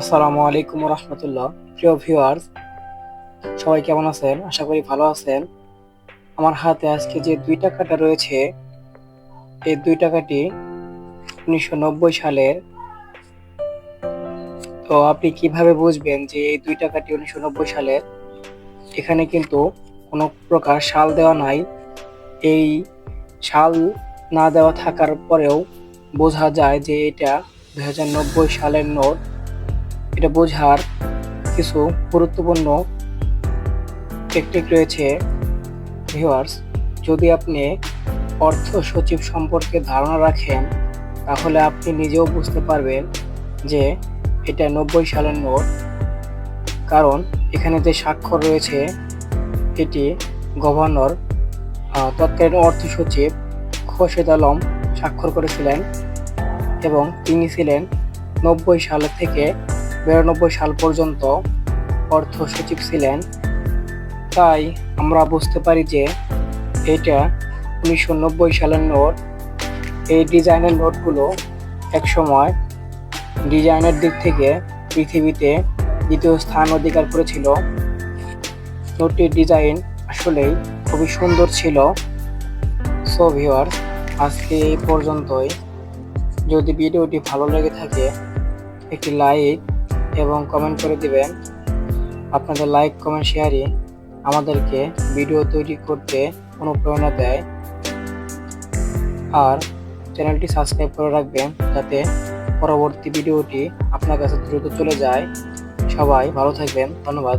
আসসালামু আলাইকুম রহমতুল্লাহ। প্রিয় ভিউয়ার্স সবাই কেমন আছেন? আশা করি ভালো আছেন। আমার হাতে আজকে যে দুই টাকাটা রয়েছে, এই দুই টাকাটি উনিশশো নব্বই সালের। তো আপনি কীভাবে বুঝবেন যে এই দুই টাকাটি উনিশশো নব্বই সালের? এখানে কিন্তু কোনো প্রকার সাল দেওয়া নাই। এই সাল না দেওয়া থাকার পরেও বোঝা যায় যে এটা দুই হাজার নব্বই সালের নোট। এটা বোঝার কিছু গুরুত্বপূর্ণ টেকনিক রয়েছে। ভিউয়ার্স যদি আপনি অর্থ সচিব সম্পর্কে ধারণা রাখেন, তাহলে আপনি নিজেও বুঝতে পারবেন যে এটা নব্বই সালের নোট। কারণ এখানে যে স্বাক্ষর রয়েছে, এটি গভর্নর তৎকালীন অর্থ সচিব খোরশেদ আলম স্বাক্ষর করেছিলেন এবং তিনি ছিলেন নব্বই সাল থেকে বিরানব্বই সাল পর্যন্ত অর্থ সচিব ছিলেন। তাই আমরা বুঝতে পারি যে এটা উনিশশো নব্বই সালের নোট। এই ডিজাইনের নোটগুলো একসময় ডিজাইনের দিক থেকে পৃথিবীতে দ্বিতীয় স্থান অধিকার করেছিল। নোটটির ডিজাইন আসলেই খুবই সুন্দর ছিল। সো ভিওয়ার আজকে এই পর্যন্তই। যদি ভিডিওটি ভালো লেগে থাকে, একটি লাইক এবং কমেন্ট করে দিবেন। আপনাদের লাইক কমেন্ট শেয়ারই আমাদেরকে ভিডিও তৈরি করতে অনুপ্রেরণা দেয়। আর চ্যানেলটি সাবস্ক্রাইব করে রাখবেন যাতে পরবর্তী ভিডিওটি আপনার কাছে দ্রুত চলে যায়। সবাই ভালো থাকবেন, ধন্যবাদ।